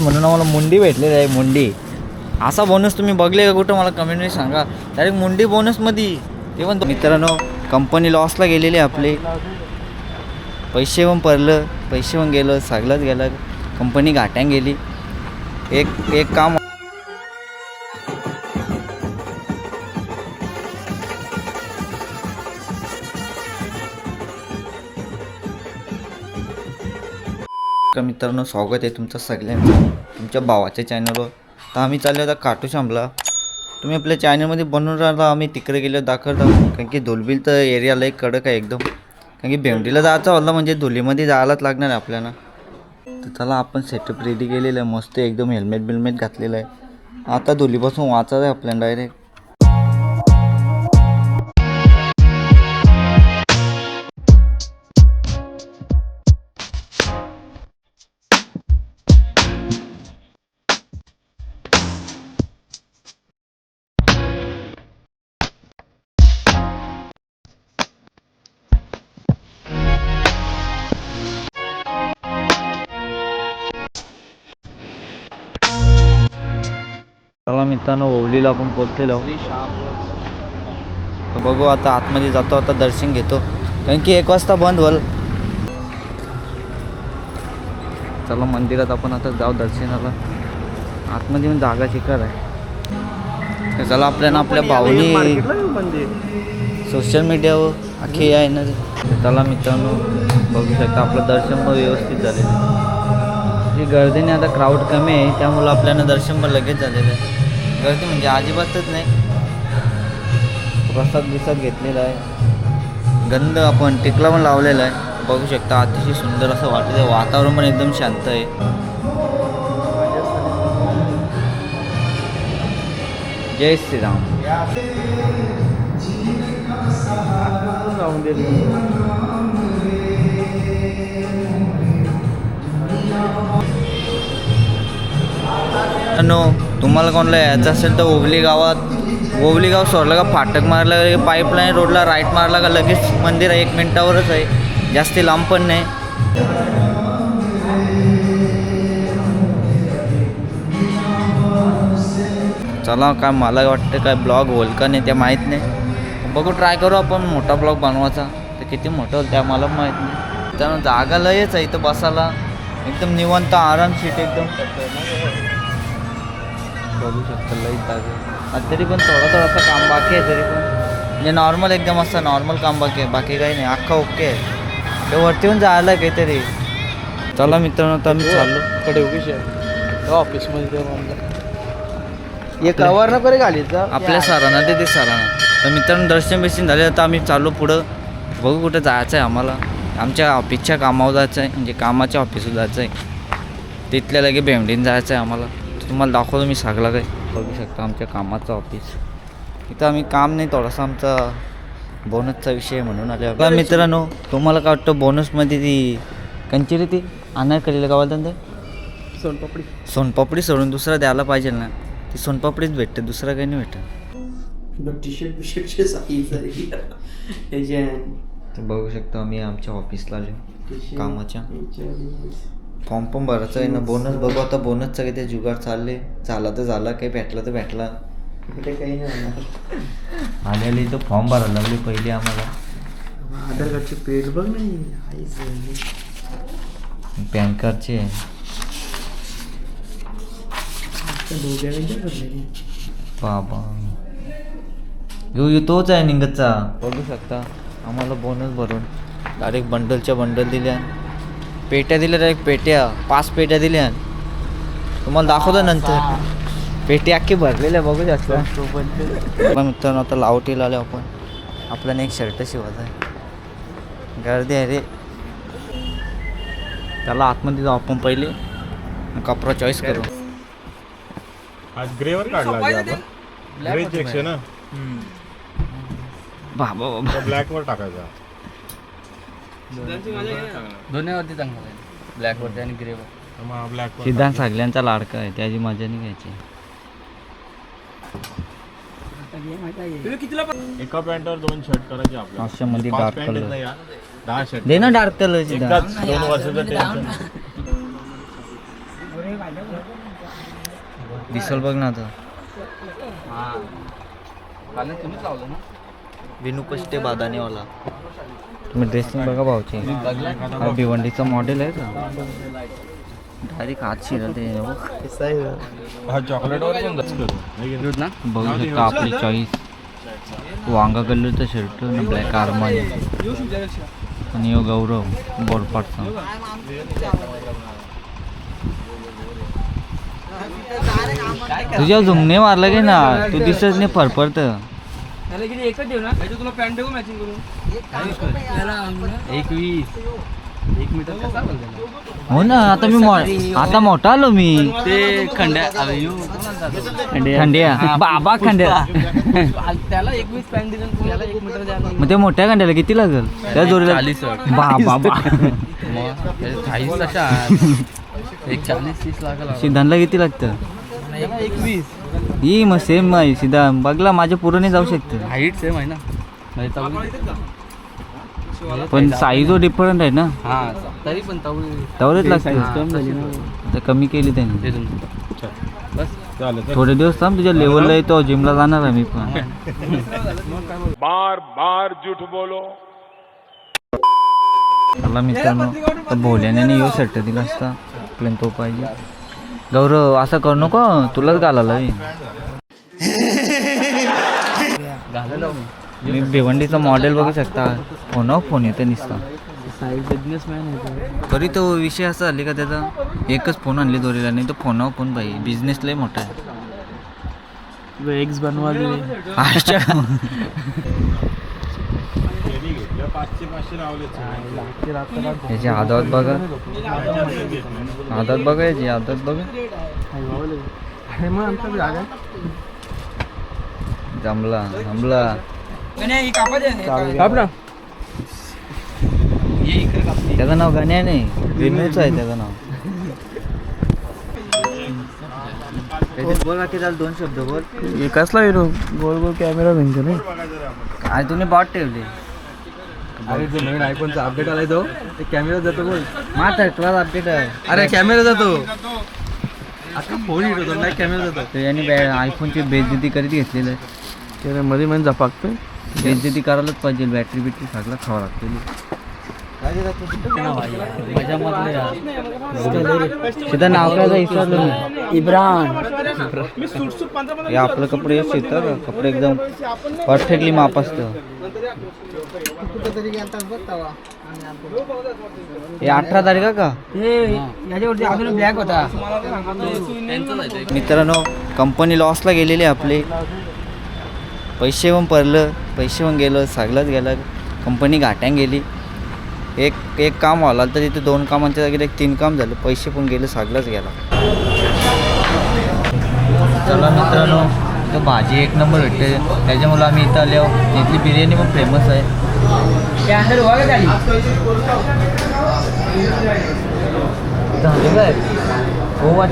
म्हणून आम्हाला मुंडी भेटलेली आहे मुंडी. असा बोनस तुम्ही बघले का कुठं? मला कमेंटमध्ये सांगा. डायरेक्ट मुंडी बोनसमध्ये ते पण मित्रांनो कंपनी लॉसला गेलेली आहे पैसे पण पडलं पैसे पण गेलं सगळंच गेलं. कंपनी घाट्यान गेली. एक एक काम नमस्कार मित्रांनो स्वागत आहे तुमचं सगळ्यांचं तुमच्या भावाच्या चॅनलवर तर आम्ही चाललो होता काटू शामला तुम्ही आपल्या चॅनलमध्ये बनवून राहता आम्ही तिकडे गेलो दाखवतो. कारण की धुलबिल तर एरियाला एक कडक आहे एकदम. कारण की भेंडीला जायचं होता म्हणजे धुलीमध्ये जायलाच लागणार आहे आपल्याला. तर चला आपण सेटअप रेडी केलेलं आहे. मस्त एकदम हेल्मेट बिल्मेट घातलेलं आहे. आता धुलीपासून वाचायचं आहे आपल्याला डायरेक्ट मित्रांनो ओवलीला आपण पोचलेलो तर बघू आता आतमध्ये जातो आता दर्शन घेतो. कारण की एक वाजता बंद होईल. चला मंदिरात आपण आता जाऊ दर्शनाला. आतमध्ये येऊन जागा चिकार आहे. चला आपल्याला आपल्या भाऊनी सोशल मीडियावर अखे आहे ना. चला मित्रांनो बघू शकता आपलं दर्शन पण व्यवस्थित झालेलं आहे. गर्दीने आता क्राऊड कमी आहे त्यामुळं आपल्याला दर्शन पण लगेच झालेलं आहे. गर्दी म्हणजे अजिबातच नाही. प्रसाद बिसाद घेतलेला आहे. गंध आपण टिकला पण लावलेला आहे. बघू शकता अतिशय सुंदर असं वाटत. वातावरण पण एकदम शांत आहे. जय श्रीराम. नो तुम्हाला कोणाला यायचं असेल तर ओवली गावात ओवली गाव सोडलं का फाटक मारलं का पाईपलाईन रोडला राईट मारला का लगेच मंदिर आहे एक मिनटावरच आहे. जास्ती लांब पण नाही. चला काय मला वाटतं काय ब्लॉग होईल का नाही ते माहीत नाही. बघू ट्राय करू आपण मोठा ब्लॉग बनवायचा. तर किती मोठं होईल त्या मला माहीत नाही. त्यामुळे जागा लयच आहे इथं बसायला. एकदम निवंत आराम सीट एकदम. बघू शकता लई जागा तरी पण थोडं थोडंसं काम बाकी आहे तरी पण. म्हणजे नॉर्मल एकदम असं नॉर्मल काम बाकी आहे बाकी काही नाही अख्खा ओके आहे. ते वरती येऊन जायला आहे काहीतरी. चला मित्रांनो आता मी चाललो. कडे उगीच ऑफिसमध्ये हे कवर न करे घालीचं आपल्या सरांना ते ते सरांना. तर मित्रांनो दर्शन बिर्शन झाले तर आम्ही चाललो पुढं. बघू कुठं जायचं आहे आम्हाला. आमच्या ऑफिसच्या कामावर जायचं आहे म्हणजे कामाच्या ऑफिसवर जायचं आहे. तिथल्या लगे भेंडीन जायचं आहे आम्हाला. तर तुम्हाला दाखवतो मी सगळं काही. बघू शकता आमच्या कामाचं ऑफिस इथं आम्ही काम नाही थोडासा आमचा बोनसचा विषय म्हणून आले. बघा मित्रांनो तुम्हाला काय वाटतं बोनसमध्ये ती कंची रे ती? आणाय करेल का ते? सोनपापडी. सोनपापडी सोडून दुसरं द्यायला पाहिजे ना. ती सोनपापडीच भेटते दुसरं काही नाही भेटत. टी शर्ट बिशर्टचे साईज तर बघू शकतो आम्ही आमच्या ऑफिसला आलो कामाच्या. फॉर्म पण भरायचं आहे ना बोनस बघू आता बोनसचं काही ते जुगाड चालले. झाला तर झाला काही भेटला तर भेटला. काही नाही होणार. आलेले इथं फॉर्म भरायला लागले पहिले आम्हाला. आधार कार्डची पेज बघ नाही पॅन कार्डचे बाबा. यो यो तोच आहे निंगतचा. बघू शकता. आम्हाला बोनस भरून. डायरेक्ट बंडलच्या बंडल दिल्या. पेट्या दिल्या डायरेक्ट पेट्या. पाच पेट्या दिल्या. तुम्हाला दाखवतो नंतर. पेटी अख्खी भरलेल्या बघू जास्त पण मित्रांनो आता लावटीला आलो आपण. आपल्याला एक शर्ट शिवायचा आहे. गर्दी आहे रे. त्याला आतमध्ये जाऊ आपण पहिले. कपडा चॉईस करू. आज ग्रेवर काढला ग्रे चेक्स आहे ना? बाबा बाबा. तो ब्लॅक वर टाकायचा. दोन्हीवरती चांगलं आहे. ब्लॅकवरती आणि ग्रेवर ब्लॅक वर सिद्धांत सगळ्यांचा लाडका आहे त्याची मजा नाही घ्यायची. एका पॅन्टवर दोन शर्ट करायचे आपल्याला. पाचशे मध्ये पाच डार्क पॅन्ट कलर ना या दहा शर्ट दे ना डार्क कलर एकदाच दोन वर्षाचं टेन्शन दिसल बघ ना आता. तुम्हीच लावलं ना? विनू पष्टे बादानेवाला. तुम्ही ड्रेसिंग बघा भाऊची. हा भिवंडीचा मॉडेल आहे का? डायरेक्ट हात शिरल ते बघ. हा चॉकलेटवर पण. ना. बघू शकता आपली चॉईस वांगा कलरचा शर्ट आणि ब्लॅक आर्मानी आणि यो गौरव बोरपाटचा तुझ्या झुमणे मारलं की ना तू दिसत नाही फरफरत. तुला पॅन्ट देऊ मॅचिंग करून. एक वीस एक मीटर कसा बोलतो हो ना आता मी मो- आता मोठा आलो मी. ते खंड्या खंड्या. बाबा खंड्या. त्याला एक वीस पॅन्ट दिलं आणि त्याला एक मीटर द्या मग त्या मोठ्या खंड्याला किती लागेल? त्या जोरीला चाळीस बा बाबा चाळीस तशा एक चाळीस तीस लागेल. सिद्धांतला किती लागतं? ही मग सेम आहे सिद्धा बघला माझ्या पुराने जाऊ शकतं. हाईट सेम आहे ना. म्हणजे तवली पण साईज डिफरंट आहे ना. हा तरी पण तवली लागतं. कम केली त्यांनी. थोडे दिवस थांब तुझ्या लेवलला येतो जिमला जाणार आहे मी पण. बार बार झूठ बोलो. मला मित्रांनो तर भोल्याने येऊ शर्ट दिला असता आपल्याला तो पाहिजे. गौरव असं करू नको तुलाच घालायला मी भिवंडीचा मॉडेल बघू शकता. फोन फोन येते निसता. तरी तो विषय असा झाली का त्याचा? एकच फोन आणली दोरीला नाही तो फोनावर फोन पाहिजे बिझनेस लय मोठा आहे. एक्स बनवा दे अच्छा. त्यांनी घेतलं पाचशे पाचशे लावले याची आदत बघा. आदत बघा याची आदत बघा. जमला जमला. काप ना त्याचं नाव गण्या नाही विनूच आहे त्याचं नाव. बोल बाकी चाल दोन शब्द बोल. कसला हिरो गोल गोल कॅमेरा घेऊन नाही. काय तुम्ही बॉट ठेवले. अरे जो नवीन आयफोनचा अपडेट आलाय तो ते कॅमेरा जातो बोल. क्लास अपडेट आहे. अरे कॅमेरा जातो. आता फोन हिरो तो नाही कॅमेरा जातो. तर यांनी बॅ आयफोनची बेजती करीत घेतलेलं आहे. त्याने मध्ये मध्ये झपाकतोय. बेजती करायलाच पाहिजे बॅटरी बिटरी सगळं खावं लागते. तिथं नाव काय विचारलं मी इब्रान. हे आपलं कपडे येतं का कपडे एकदम परफेक्टली माप असतं. हे अठरा तारीख का? याच्यावरती अजून ब्लॅक होता. मित्रांनो कंपनी लॉसला गेलेली आपली. पैसे पण पडलं पैसे पण गेलं सगळंच गेलं. कंपनी घाट्यान गेली. एक एक काम व्हायला तर तिथे दोन कामांच्या जागेला एक तीन काम झालं. पैसे पण गेले सगळंच गेला. चला मित्रांनो इथं भाजी एक नंबर भेटते. त्याच्यामुळे आम्ही इथं आलो इथली बिर्याणी पण फेमस आहे. झाले काय? हो वाट.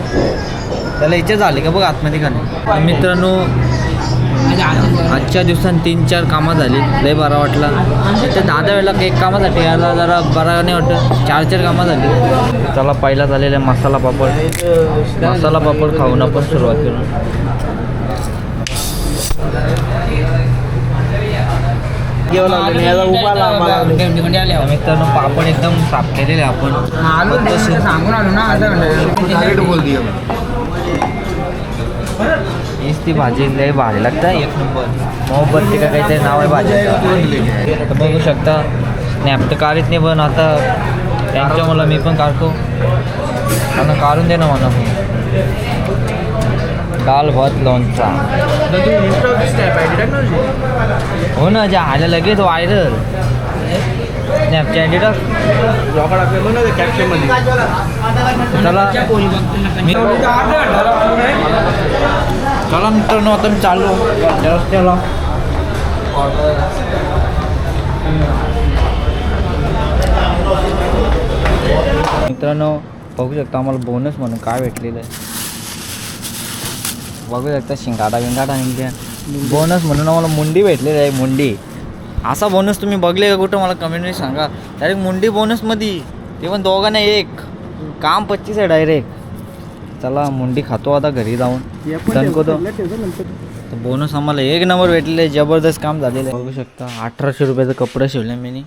त्याला इथे झाले का बघ आतमध्ये खाणे मित्रांनो आजच्या दिवसात तीन चार कामं झाली. लय बरा वाटला. ते दहा दहा वेळेला एक कामासाठी यायला जरा बरा नाही वाटत. चार चार कामं झाली. चला पहिला झालेला मसाला पापड. मसाला पापड खाऊन आपण सुरुवात करू. मित्रांनो पापड एकदम साफ केलेले आपण सांगून आलो ना हीच ती भाजी लय भारी लागतं एक नंबर मोहब्बती का काहीतरी नाव आहे भाजीचं आता बघू शकता स्नॅप तर काढत नाही पण आता त्यांच्या मला मी पण काढतो त्यांना काढून दे ना म्हणा दाल भात लोणचा. हो ना जे आलं लगेच व्हायरल स्नॅपचॅट चला. चला मित्रांनो आता मी चाललो. त्या रस्त्याला. मित्रांनो बघू शकता आम्हाला बोनस म्हणून काय भेटलेलं आहे. बघू शकता शिंगाडा बिंगाडा निघल्या बोनस म्हणून आम्हाला मुंडी भेटलेली आहे मुंडी. असा बोनस तुम्ही बघले का कुठं? मला कमेंटमध्ये सांगा. डायरेक्ट मुंडी बोनसमध्ये ते पण दोघांना एक. काम पच्चीस आहे डायरेक्ट चला मुंडी खातो आता घरी जाऊन. दणकवतो तर बोनस आम्हाला एक नंबर भेटलेलं आहे. जबरदस्त काम झालेलं आहे. बघू शकता अठराशे रुपयाचं कपडे शिवले मी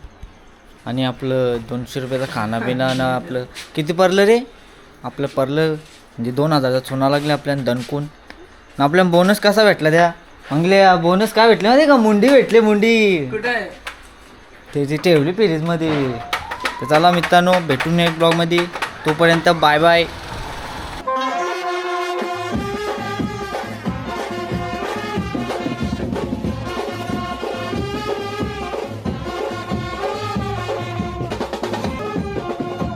आणि आपलं दोनशे रुपयाचं खानापिना ना आपलं किती पडलं रे? आपलं पडलं म्हणजे दोन हजाराचा चुना लागले आपल्याला दणकून. आणि आपल्याला बोनस कसा भेटला त्या? मंगले बोनस काय भेटले माहिती का? मुंडी भेटली मुंडी. त्याची ठेवली फ्रीजमध्ये तर चला मित्रांनो भेटून एक ब्लॉगमध्ये तोपर्यंत बाय बाय